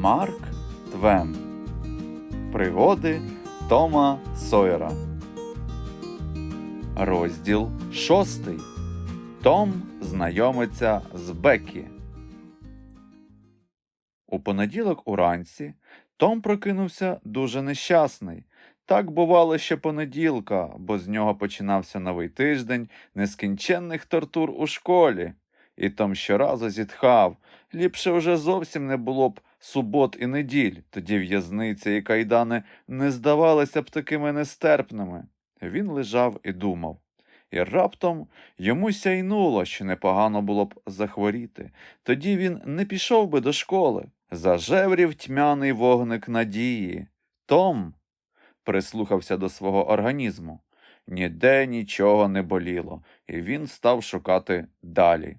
Марк Твен Пригоди Тома Сойера. Розділ шостий. Том знайомиться з Бекі. У понеділок уранці Том прокинувся дуже нещасний. Так бувало ще понеділка, бо з нього починався новий тиждень нескінченних тортур у школі. І Том щоразу зітхав. Ліпше вже зовсім не було б субот і неділь, тоді в'язниця і кайдани не здавалися б такими нестерпними. Він лежав і думав. І раптом йому сяйнуло, що непогано було б захворіти. Тоді він не пішов би до школи. Зажеврів тьмяний вогник надії. Том прислухався до свого організму. Ніде нічого не боліло, і він став шукати далі.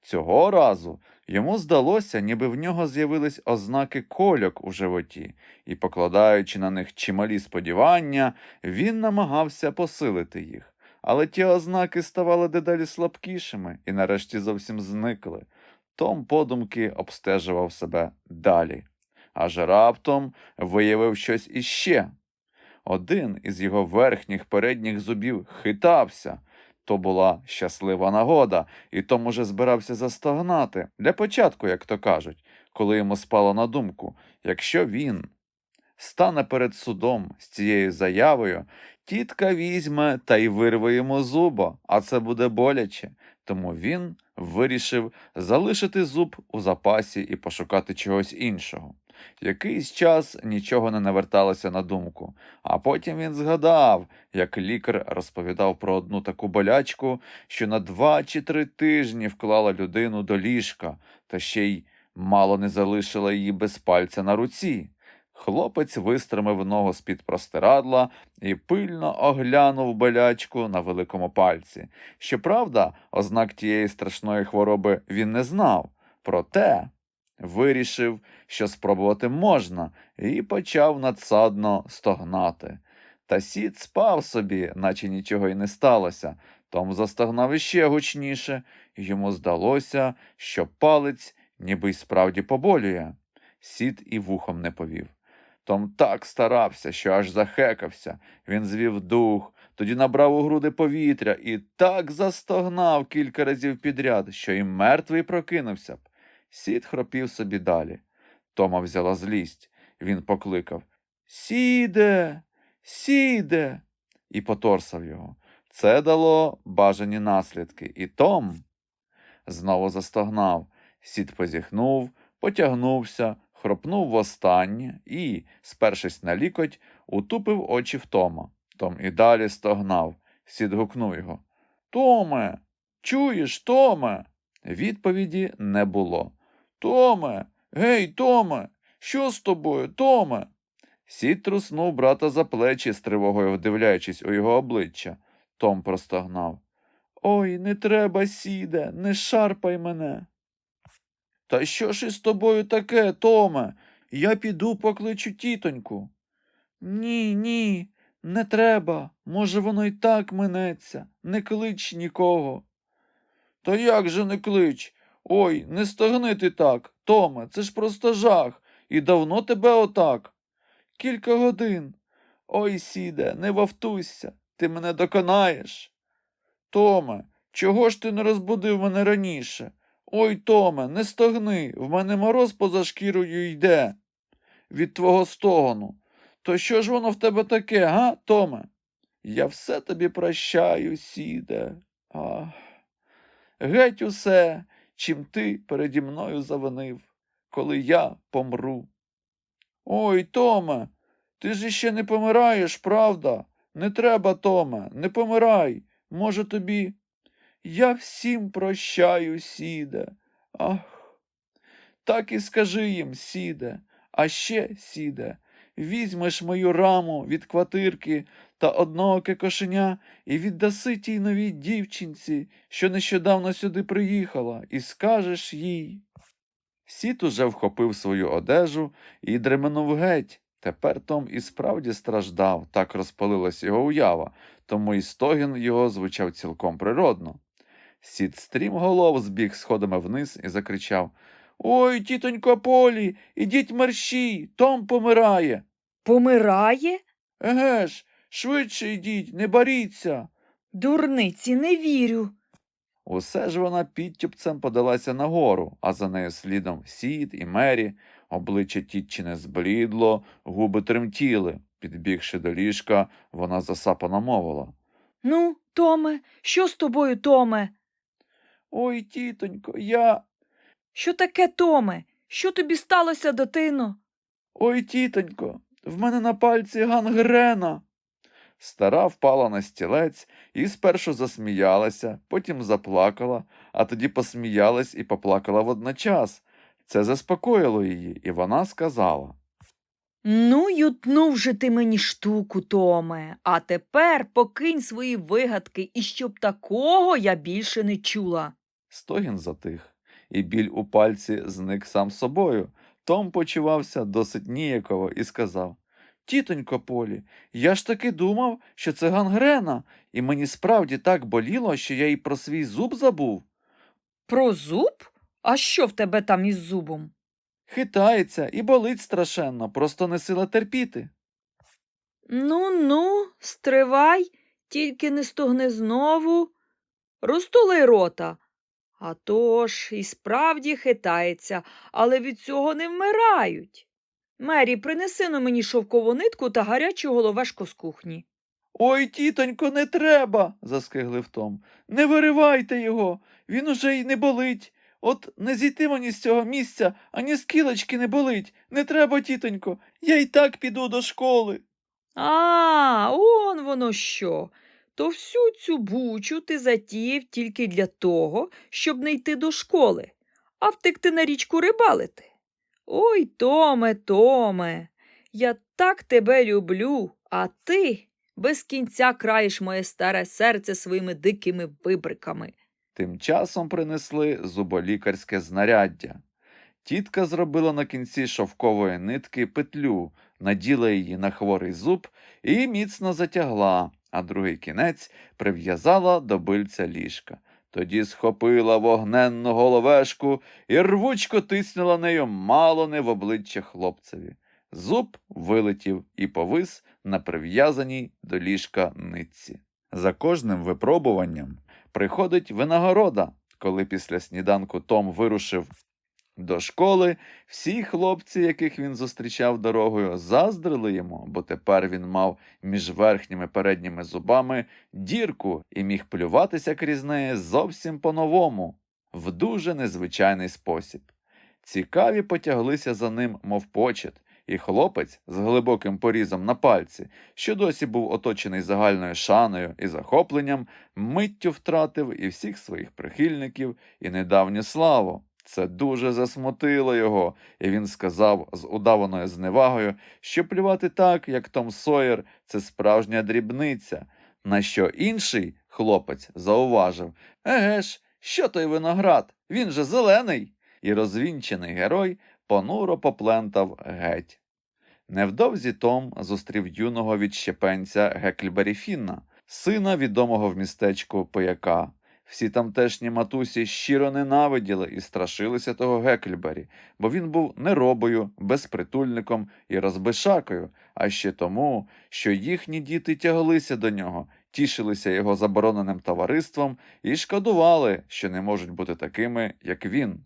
Цього разу йому здалося, ніби в нього з'явились ознаки кольок у животі, і, покладаючи на них чималі сподівання, він намагався посилити їх. Але ті ознаки ставали дедалі слабкішими і нарешті зовсім зникли. Том подумки обстежував себе далі. Аж раптом виявив щось іще. Один із його верхніх передніх зубів хитався. То була щаслива нагода, і Том уже збирався застогнати, для початку, як то кажуть, коли йому спало на думку, якщо він стане перед судом з цією заявою, тітка візьме та й вирве йому зуба, а це буде боляче. Тому він вирішив залишити зуб у запасі і пошукати чогось іншого. Якийсь час нічого не наверталося на думку, а потім він згадав, як лікар розповідав про одну таку болячку, що на два чи три тижні вклала людину до ліжка, та ще й мало не залишила її без пальця на руці. Хлопець вистромив ногу з-під простирадла і пильно оглянув болячку на великому пальці. Щоправда, ознак тієї страшної хвороби він не знав, проте вирішив, що спробувати можна, і почав надсадно стогнати. Та сід спав собі, наче нічого й не сталося. Том застогнав іще гучніше, і йому здалося, що палець ніби й справді поболює. Сід і вухом не повів. Том так старався, що аж захекався. Він звів дух, тоді набрав у груди повітря і так застогнав кілька разів підряд, що і мертвий прокинувся б. Сід хропів собі далі. Тома взяла злість. Він покликав Сіде, сіде, і поторсав його. Це дало бажані наслідки, і Том знову застогнав. Сід позіхнув, потягнувся, хропнув востаннє і, спершись на лікоть, утупив очі в Тома. Том і далі стогнав. Сід гукнув його. Томе, чуєш, Томе? Відповіді не було. Томе, гей, Томе, що з тобою, Томе? Сід труснув брата за плечі, з тривогою вдивляючись у його обличчя. Том простогнав. Ой, не треба, сіде, не шарпай мене. Та що ж із тобою таке, Томе? Я піду покличу тітоньку. Ні, ні, не треба. Може, воно й так минеться. Не клич нікого. Та як же не клич? Ой, не стогни ти так, Томе, це ж просто жах. І давно тебе отак? Кілька годин. Ой, сіде, не вовтуйся, ти мене доконаєш. Томе, чого ж ти не розбудив мене раніше? Ой, Томе, не стогни, в мене мороз поза шкірою йде від твого стогону. То що ж воно в тебе таке, га, Томе? Я все тобі прощаю, сіде. Ах. Геть усе, чим ти переді мною завинив, коли я помру. Ой, Томе, ти ж іще не помираєш, правда? Не треба, Томе, не помирай. Може, тобі. Я всім прощаю, сіде. Ах. Так і скажи їм, сіде, а ще, сіде, візьмеш мою раму від квартирки та одного кошеня і віддаси тій новій дівчинці, що нещодавно сюди приїхала, і скажеш їй. Сіт уже вхопив свою одежу і дременув геть. Тепер Том і справді страждав, так розпалилась його уява, тому і стогін його звучав цілком природно. Сід стрімголов збіг сходами вниз і закричав Ой, тітонько Полі, ідіть мерщій, Том помирає. Помирає? Еге ж, швидше йдіть, не боріться. Дурниці, не вірю. Усе ж вона підтюпцем подалася нагору, а за нею слідом Сід і Мері. Обличчя тітчини зблідло, губи тремтіли. Підбігши до ліжка, вона засапано мовила. Ну, Томе, що з тобою, Томе? Ой, тітонько, я. Що таке, Томе? Що тобі сталося, дитино? Ой, тітонько, в мене на пальці гангрена. Стара впала на стілець і спершу засміялася, потім заплакала, а тоді посміялась і поплакала водночас. Це заспокоїло її, і вона сказала. Ну, ютнув же ти мені штуку, Томе, а тепер покинь свої вигадки, і щоб такого я більше не чула. Стогін затих, і біль у пальці зник сам собою. Том почувався досить ніяково і сказав Тітонько Полі, я ж таки думав, що це гангрена, і мені справді так боліло, що я й про свій зуб забув. Про зуб? А що в тебе там із зубом? Хитається і болить страшенно, просто не сила терпіти. Ну, ну, стривай, тільки не стогни знову. Розтули рота. А то ж і справді хитається, але від цього не вмирають. Мері, принеси на мені шовкову нитку та гарячу головешку з кухні. Ой, тітонько, не треба, заскиглив Том. Не виривайте його, він уже й не болить. От не зійти мені з цього місця, ані з кілочки не болить. Не треба, тітонько, я й так піду до школи. А, он воно що. То всю цю бучу ти затіяв тільки для того, щоб не йти до школи, а втекти на річку рибалити. Ой, Томе, Томе, я так тебе люблю, а ти без кінця краєш моє старе серце своїми дикими вибриками. Тим часом принесли зуболікарське знаряддя. Тітка зробила на кінці шовкової нитки петлю, наділа її на хворий зуб і міцно затягла, а другий кінець прив'язала до бильця ліжка. Тоді схопила вогненну головешку і рвучко тиснула нею мало не в обличчя хлопцеві. Зуб вилетів і повис на прив'язаній до ліжка нитці. За кожним випробуванням приходить винагорода. Коли після сніданку Том вирушив до школи, всі хлопці, яких він зустрічав дорогою, заздрили йому, бо тепер він мав між верхніми передніми зубами дірку і міг плюватися крізь неї зовсім по-новому, в дуже незвичайний спосіб. Цікаві потяглися за ним, мов почет, і хлопець з глибоким порізом на пальці, що досі був оточений загальною шаною і захопленням, миттю втратив і всіх своїх прихильників, і недавню славу. Це дуже засмутило його, і він сказав з удаваною зневагою, що плювати так, як Том Сойер, це справжня дрібниця. На що інший хлопець зауважив Еге ж, що той виноград? Він же зелений. І розвінчений герой понуро поплентав геть. Невдовзі Том зустрів юного відщепенця Гекльбері Фінна, сина відомого в містечку пияка. Всі тамтешні матусі щиро ненавиділи і страшилися того Гекльбері, бо він був неробою, безпритульником і розбишакою, а ще тому, що їхні діти тяглися до нього, тішилися його забороненим товариством і шкодували, що не можуть бути такими, як він.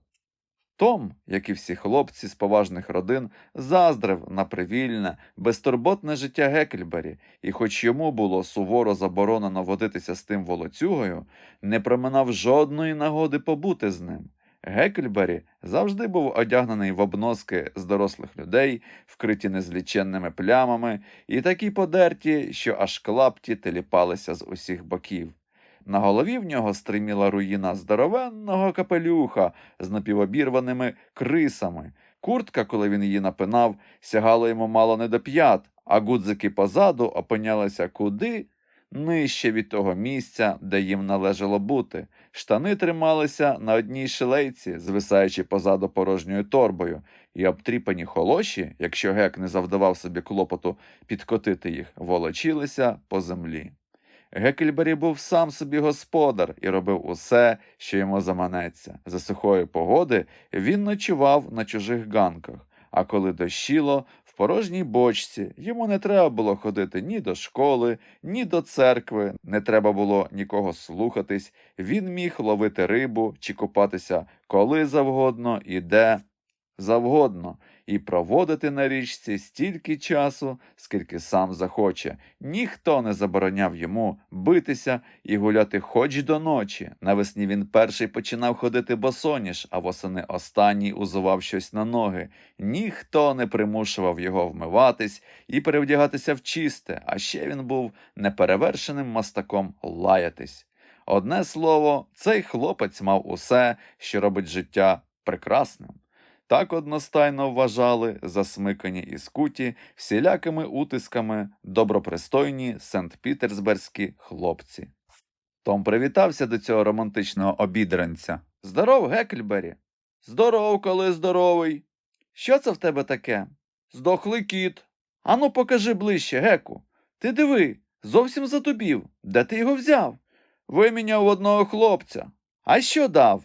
Том, як і всі хлопці з поважних родин, заздрив на привільне, безтурботне життя Гекельбері, і хоч йому було суворо заборонено водитися з тим волоцюгою, не проминав жодної нагоди побути з ним. Гекельбері завжди був одягнений в обноски з дорослих людей, вкриті незліченними плямами, і такі подерті, що аж клапті теліпалися з усіх боків. На голові в нього стриміла руїна здоровенного капелюха з напівобірваними крисами. Куртка, коли він її напинав, сягала йому мало не до п'ят, а гудзики позаду опинялися куди нижче від того місця, де їм належало бути. Штани трималися на одній шилейці, звисаючи позаду порожньою торбою, і обтріпані холоші, якщо гек не завдавав собі клопоту підкотити їх, волочилися по землі. Гекельбері був сам собі господар і робив усе, що йому заманеться. За сухої погоди він ночував на чужих ганках, а коли дощило, в порожній бочці йому не треба було ходити ні до школи, ні до церкви, не треба було нікого слухатись. Він міг ловити рибу чи купатися коли завгодно і де завгодно, і проводити на річці стільки часу, скільки сам захоче. Ніхто не забороняв йому битися і гуляти хоч до ночі. Навесні він перший починав ходити босоніж, а восени останній узував щось на ноги. Ніхто не примушував його вмиватись і перевдягатися в чисте, а ще він був неперевершеним мастаком лаятись. Одне слово, цей хлопець мав усе, що робить життя прекрасним. Так одностайно вважали засмикані і скуті всілякими утисками добропристойні сент-пітерсберзькі хлопці. Том привітався до цього романтичного обідранця. Здоров, Гекельбері. Здоров, коли здоровий. Що це в тебе таке? Здохлий кіт. Ану, покажи ближче, Геку. Ти диви, зовсім затубів. Де ти його взяв? Виміняв одного хлопця. А що дав?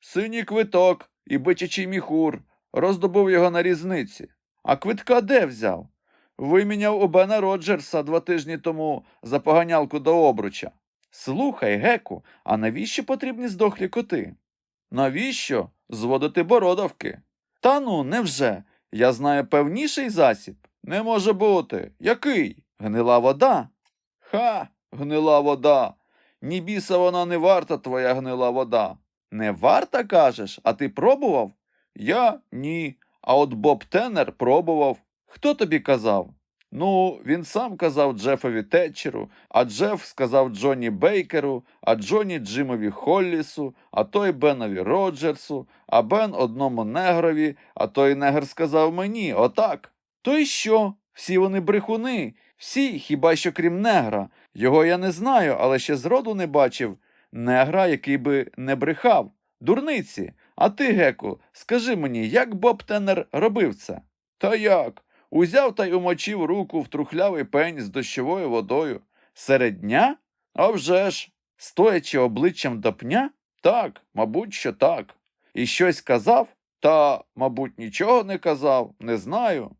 Синій квиток і бичачий міхур. Роздобув його на різниці. А квитка де взяв? Виміняв у Бена Роджерса два тижні тому за поганялку до обруча. Слухай, Геку, а навіщо потрібні здохлі коти? Навіщо? Зводити бородавки. Та ну, невже? Я знаю певніший засіб. Не може бути. Який? Гнила вода? Ха, гнила вода. Ні біса вона не варта, твоя гнила вода. Не варта, кажеш, а ти пробував? Я ні. А от Боб Теннер пробував. Хто тобі казав? Ну, він сам казав Джефові Тетчеру, а Джеф сказав Джонні Бейкеру, а Джонні Джимові Холлісу, а той Бенові Роджерсу, а Бен одному негрові, а той негр сказав мені, отак. То й що? Всі вони брехуни, всі, хіба що крім негра. Його я не знаю, але ще зроду не бачив. Негра, який би не брехав. Дурниці. А ти, Геку, скажи мені, як Боб Теннер робив це? Та як? Узяв та й умочив руку в трухлявий пень з дощовою водою. Серед дня? А вже ж, стоячи обличчям до пня? Так, мабуть, що так. І щось казав? Та, мабуть, нічого не казав, не знаю.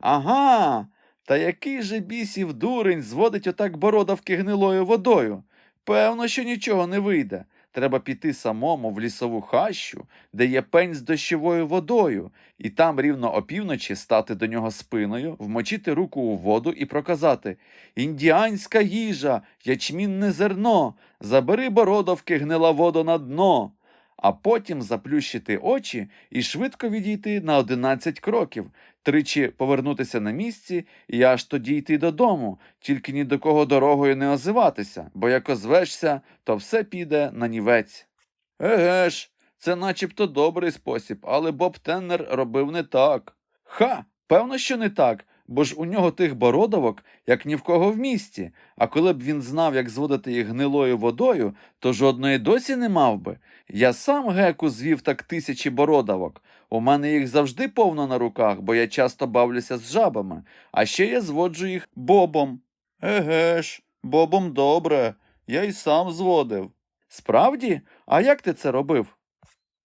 Ага, та який же бісів дурень зводить отак бородавки гнилою водою? Певно, що нічого не вийде. Треба піти самому в лісову хащу, де є пень з дощовою водою, і там рівно опівночі стати до нього спиною, вмочити руку у воду і проказати Індіанська їжа, ячмінне зерно, забери бородавки гнила вода на дно. А потім заплющити очі і швидко відійти на одинадцять кроків, тричі повернутися на місці і аж тоді йти додому, тільки ні до кого дорогою не озиватися, бо як озвешся, то все піде на нівець. Еге ж, це начебто добрий спосіб, але Боб Теннер робив не так. Ха, певно, що не так, бо ж у нього тих бородавок, як ні в кого в місті, а коли б він знав, як зводити їх гнилою водою, то жодної досі не мав би. Я сам геку звів так тисячі бородавок. У мене їх завжди повно на руках, бо я часто бавлюся з жабами, а ще я зводжу їх бобом. Еге ж, бобом добре, я й сам зводив. Справді? А як ти це робив?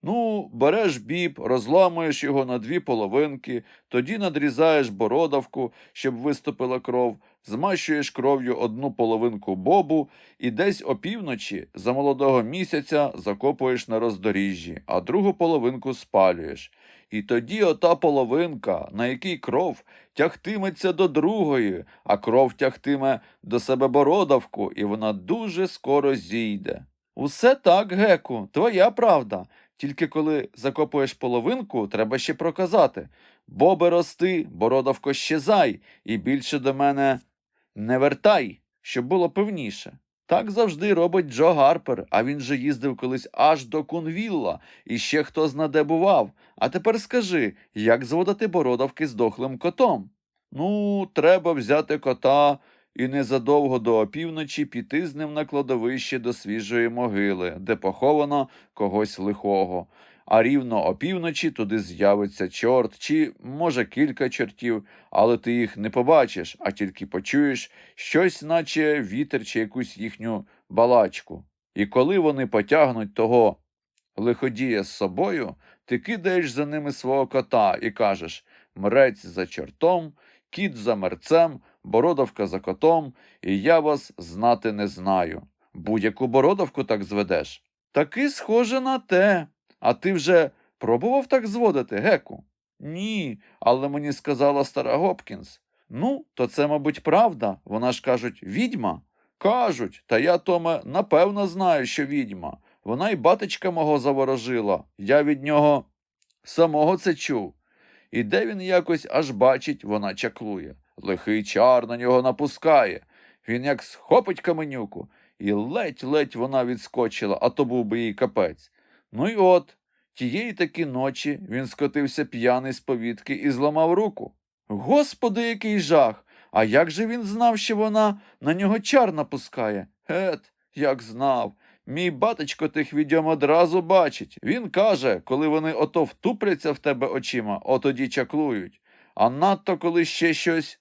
Ну, береш біб, розламуєш його на дві половинки, тоді надрізаєш бородавку, щоб виступила кров, змащуєш кров'ю одну половинку бобу і десь опівночі за молодого місяця закопуєш на роздоріжжі, а другу половинку спалюєш. І тоді ота половинка, на якій кров, тягтиметься до другої, а кров тягтиме до себе бородавку, і вона дуже скоро зійде. Усе так, Геку, твоя правда. Тільки коли закопуєш половинку, треба ще проказати Бобе рости, бородавко щезай, і більше до мене не вертай, щоб було певніше. Так завжди робить Джо Гарпер, а він же їздив колись аж до Кунвілла, і ще хто знаде бував. А тепер скажи, як зводити бородавки з дохлим котом? Ну, треба взяти кота і незадовго до опівночі піти з ним на кладовище до свіжої могили, де поховано когось лихого. А рівно опівночі туди з'явиться чорт, чи, може, кілька чортів, але ти їх не побачиш, а тільки почуєш щось, наче вітер чи якусь їхню балачку. І коли вони потягнуть того лиходія з собою, ти кидаєш за ними свого кота і кажеш мрець за чортом, кіт за мерцем, бородавка за котом, і я вас знати не знаю. Будь-яку бородавку так зведеш. Таки схоже на те. А ти вже пробував так зводити, Геку? Ні, але мені сказала стара Гопкінс. Ну, то це, мабуть, правда. Вона ж кажуть, відьма. Кажуть, та я, Томе, напевно знаю, що відьма. Вона й батечка мого заворожила. Я від нього самого це чув. І де він якось аж бачить, вона чаклує. Лихий чар на нього напускає. Він як схопить каменюку, і ледь-ледь вона відскочила, а то був би їй капець. Ну й от, тієї таки ночі він скотився п'яний з повітки і зламав руку. Господи, який жах! А як же він знав, що вона на нього чар напускає? Гет, як знав. Мій батечко тих відьом одразу бачить. Він каже, коли вони ото втупляться в тебе очима, отоді чаклують, а надто коли ще щось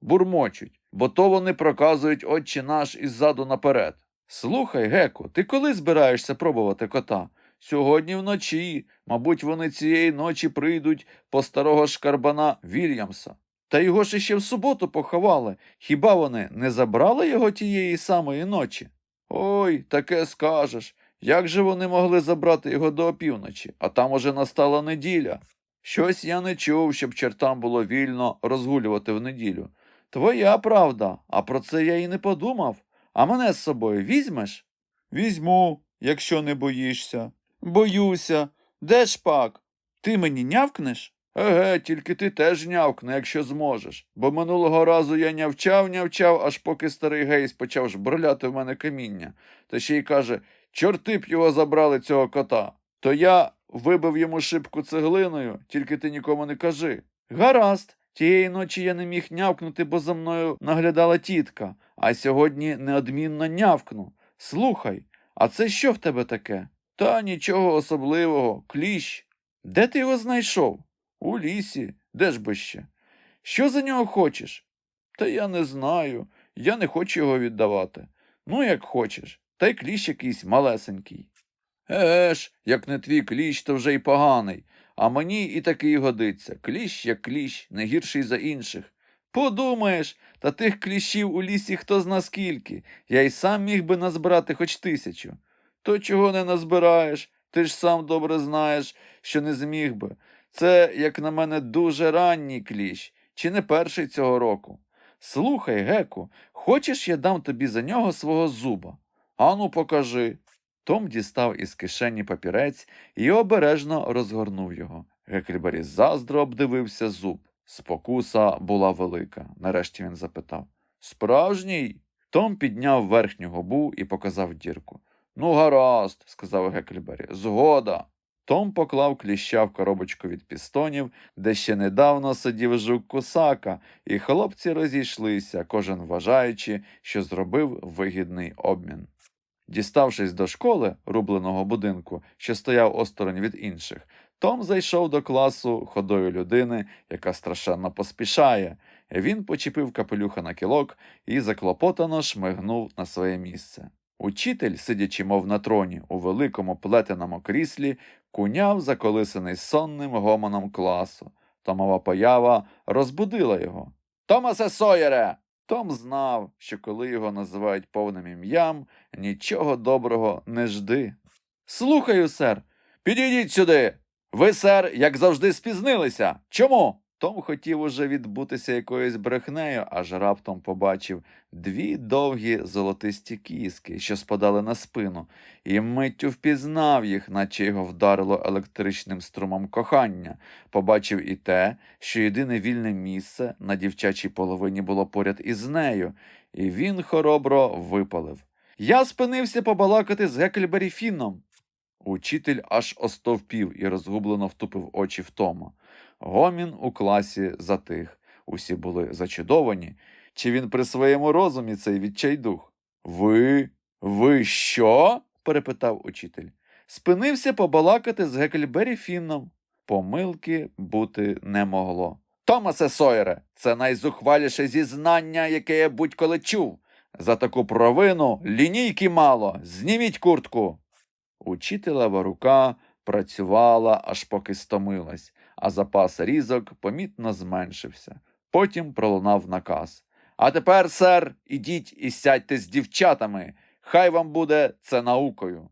бурмочуть, бо то вони проказують отче наш іззаду наперед. Слухай, Геко, ти коли збираєшся пробувати кота? Сьогодні вночі, мабуть, вони цієї ночі прийдуть по старого шкарбана Вільямса. Та його ж іще в суботу поховали. Хіба вони не забрали його тієї самої ночі? Ой, таке скажеш. Як же вони могли забрати його до опівночі, а там уже настала неділя. Щось я не чув, щоб чертам було вільно розгулювати в неділю. Твоя правда, а про це я і не подумав. А мене з собою візьмеш? Візьму, якщо не боїшся. Боюся. Де ж пак? Ти мені нявкнеш? Еге, тільки ти теж нявкни, якщо зможеш. Бо минулого разу я нявчав, нявчав, аж поки старий гейс почав жбурляти в мене каміння. Та ще й каже, чорти б його забрали цього кота. То я вибив йому шибку цеглиною, тільки ти нікому не кажи. Гаразд. Тієї ночі я не міг нявкнути, бо за мною наглядала тітка, а сьогодні неодмінно нявкну. Слухай, а це що в тебе таке? Та нічого особливого, кліщ. Де ти його знайшов? У лісі, де ж би ще? Що за нього хочеш? Та я не знаю, я не хочу його віддавати. Ну, як хочеш, та й кліщ якийсь малесенький. Ж, як не твій кліщ, то вже й поганий. А мені і такий годиться. Кліщ як кліщ, не гірший за інших. Подумаєш, та тих кліщів у лісі хто зна скільки. Я й сам міг би назбирати хоч тисячу. То чого не назбираєш? Ти ж сам добре знаєш, що не зміг би. Це, як на мене, дуже ранній кліщ, чи не перший цього року. Слухай, Геку, хочеш, я дам тобі за нього свого зуба? Ану, покажи. Том дістав із кишені папірець і обережно розгорнув його. Гекельбері заздро обдивився зуб. Спокуса була велика. Нарешті він запитав Справжній? Том підняв верхню губу і показав дірку. Ну, гаразд, сказав Гекельбері. Згода. Том поклав кліща в коробочку від пістонів, де ще недавно сидів жук кусака, і хлопці розійшлися, кожен вважаючи, що зробив вигідний обмін. Діставшись до школи, рубленого будинку, що стояв осторонь від інших, Том зайшов до класу ходою людини, яка страшенно поспішає. Він почепив капелюха на кілок і заклопотано шмигнув на своє місце. Учитель, сидячи, мов на троні, у великому плетеному кріслі, куняв заколисаний сонним гомоном класу. Томова поява розбудила його. Томасе Сойере! Том знав, що коли його називають повним ім'ям, нічого доброго не жди. Слухаю, сер. Підійдіть сюди. Ви, сер, як завжди, спізнилися. Чому? Том хотів уже відбутися якоюсь брехнею, аж раптом побачив дві довгі золотисті кіски, що спадали на спину, і миттю впізнав їх, наче його вдарило електричним струмом кохання. Побачив і те, що єдине вільне місце на дівчачій половині було поряд із нею, і він хоробро випалив. Я спинився побалакати з Гекельбері Фінном. Учитель аж остовпів і розгублено втупив очі в Тома. Гомін у класі затих. Усі були зачудовані. Чи він при своєму розумі цей відчайдух? Ви? Ви що? перепитав учитель. спинився побалакати з Гекельбері Фінном. Помилки бути не могло. Томасе Сойере, це найзухваліше зізнання, яке я будь-коли чув. За таку провину лінійки мало. Зніміть куртку. Учителева рука працювала, аж поки стомилась, а запас різок помітно зменшився. Потім пролунав наказ. А тепер, сер, ідіть і сядьте з дівчатами. Хай вам буде це наукою.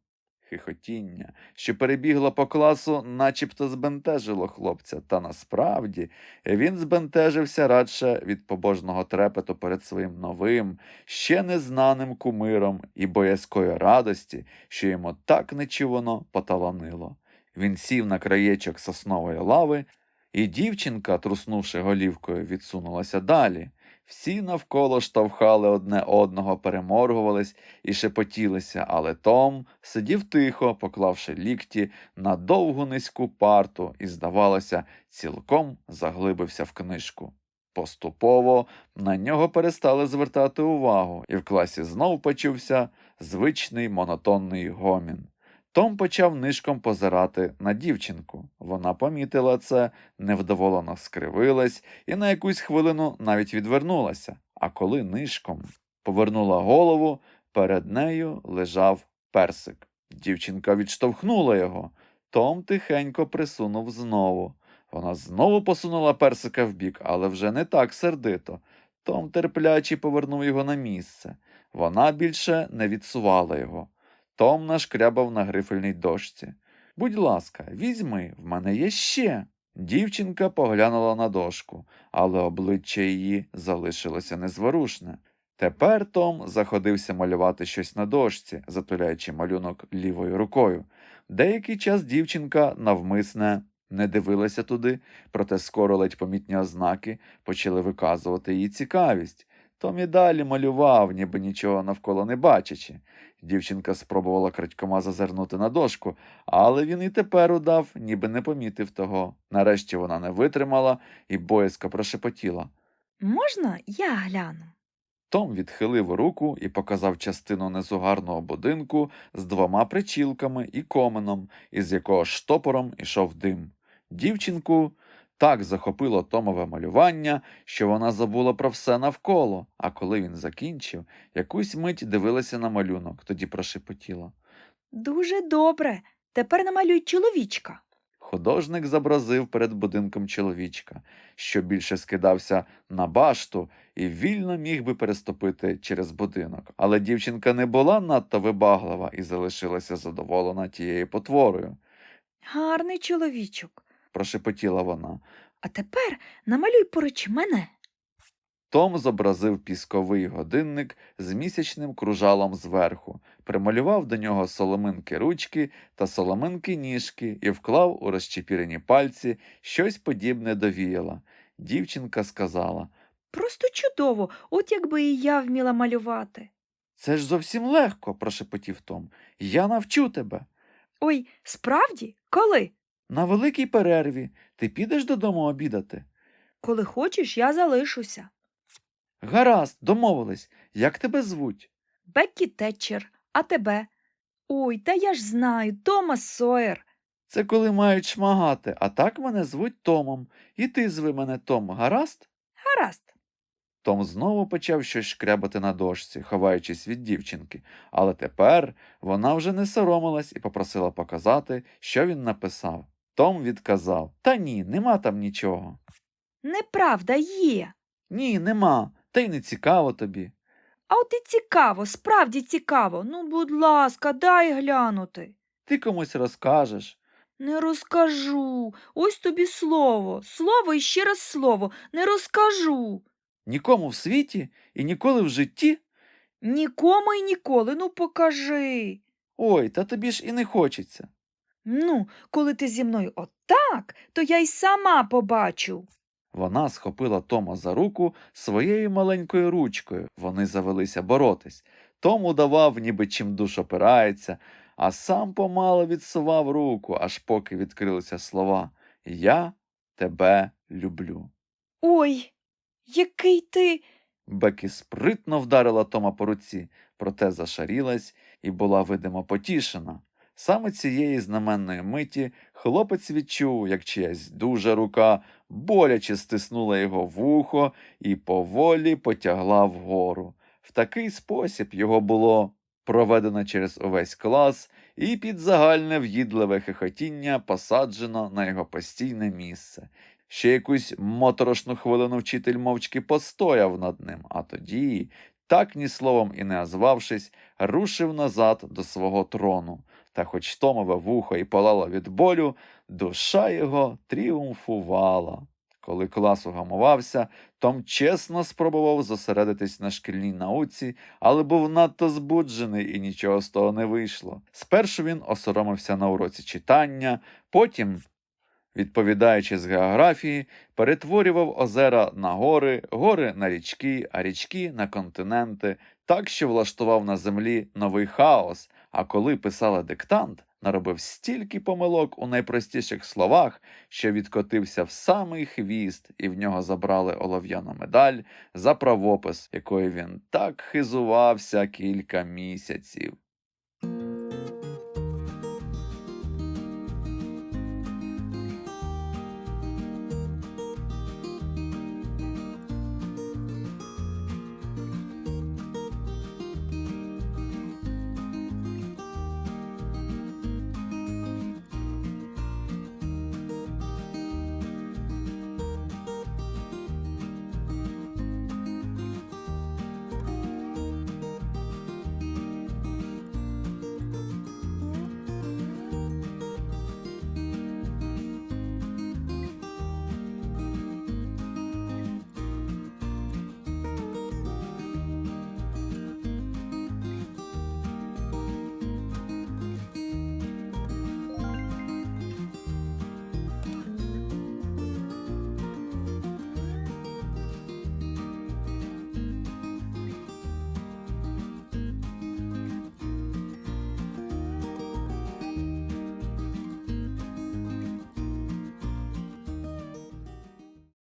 Хихотіння, що перебігло по класу, начебто збентежило хлопця, та насправді він збентежився радше від побожного трепету перед своїм новим, ще незнаним кумиром і боязкої радості, що йому так нечувано поталанило. Він сів на краєчок соснової лави, і дівчинка, труснувши голівкою, відсунулася далі. Всі навколо штовхали одне одного, переморгувались і шепотілися, але Том сидів тихо, поклавши лікті на довгу низьку парту і, здавалося, цілком заглибився в книжку. Поступово на нього перестали звертати увагу, і в класі знов почувся звичний монотонний гомін. Том почав нишком позирати на дівчинку. Вона помітила це, невдоволено скривилась і на якусь хвилину навіть відвернулася. А коли нишком повернула голову, перед нею лежав персик. Дівчинка відштовхнула його. Том тихенько присунув знову. Вона знову посунула персика вбік, але вже не так сердито. Том терпляче повернув його на місце. Вона більше не відсувала його. Том нашкрябав на грифельній дошці. Будь ласка, візьми, в мене є ще. Дівчинка поглянула на дошку, але обличчя її залишилося незворушне. Тепер Том заходився малювати щось на дошці, затуляючи малюнок лівою рукою. Деякий час дівчинка навмисне не дивилася туди, проте скоро ледь помітні ознаки почали виказувати її цікавість. Том і далі малював, ніби нічого навколо не бачачи. Дівчинка спробувала крадькома зазирнути на дошку, але він і тепер удав, ніби не помітив того. Нарешті вона не витримала і боязко прошепотіла. Можна я гляну? Том відхилив руку і показав частину незугарного будинку з двома причілками і коменом, із якого штопором ішов дим. Дівчинку так захопило Томове малювання, що вона забула про все навколо, а коли він закінчив, якусь мить дивилася на малюнок, тоді прошепотіла. Дуже добре. Тепер намалюй чоловічка. Художник зобразив перед будинком чоловічка, що більше скидався на башту і вільно міг би переступити через будинок. Але дівчинка не була надто вибаглива і залишилася задоволена тією потворою, Гарний чоловічок. Прошепотіла вона. А тепер намалюй поруч мене. Том зобразив пісковий годинник з місячним кружалом зверху, прималював до нього соломинки ручки та соломинки ніжки і вклав у розчепірені пальці щось подібне до віяла. Дівчинка сказала Просто чудово, от якби і я вміла малювати. Це ж зовсім легко, прошепотів Том. Я навчу тебе. Ой, справді? Коли? На великій перерві ти підеш додому обідати. Коли хочеш, я залишуся. Гаразд, домовились. Як тебе звуть? Беккі Тетчер, а тебе? Ой, та я ж знаю, Томас Сойер. Це коли мають шмагати, а так мене звуть Томом. І ти зви мене Том, гаразд? Гаразд. Том знову почав щось шкрябати на дошці, ховаючись від дівчинки, але тепер вона вже не соромилась і попросила показати, що він написав. Том відказав Та ні, нема там нічого. Неправда є. Ні, нема, та й не цікаво тобі. А от і цікаво, справді цікаво. Ну, будь ласка, дай глянути. Ти комусь розкажеш. Не розкажу. Ось тобі слово. Слово і ще раз слово. Не розкажу. Нікому в світі і ніколи в житті. Нікому і ніколи. Ну, покажи. Ой, та тобі ж і не хочеться. Ну, коли ти зі мною отак, то я й сама побачу. Вона схопила Тома за руку своєю маленькою ручкою. Вони завелися боротись. Том удавав, ніби чим душ опирається, а сам помало відсував руку, аж поки відкрилися слова Я тебе люблю. Ой, який ти. Бекі спритно вдарила Тома по руці, проте зашарілась і була видимо потішена. Саме цієї знаменної миті хлопець відчув, як чиясь дуже рука боляче стиснула його вухо і поволі потягла вгору. В такий спосіб його було проведено через увесь клас і під загальне в'їдливе хихотіння посаджено на його постійне місце. Ще якусь моторошну хвилину вчитель мовчки постояв над ним, а тоді, так ні словом і не озвавшись, рушив назад до свого трону. Та хоч Томове вухо і палало від болю, душа його тріумфувала. Коли клас угамувався, Том чесно спробував зосередитись на шкільній науці, але був надто збуджений і нічого з того не вийшло. Спершу він осоромився на уроці читання, потім, відповідаючи з географії, перетворював озера на гори, гори на річки, а річки на континенти, так що влаштував на землі новий хаос. А коли писала диктант, наробив стільки помилок у найпростіших словах, що відкотився в самий хвіст, і в нього забрали олов'яну медаль за правопис, якою він так хизувався кілька місяців.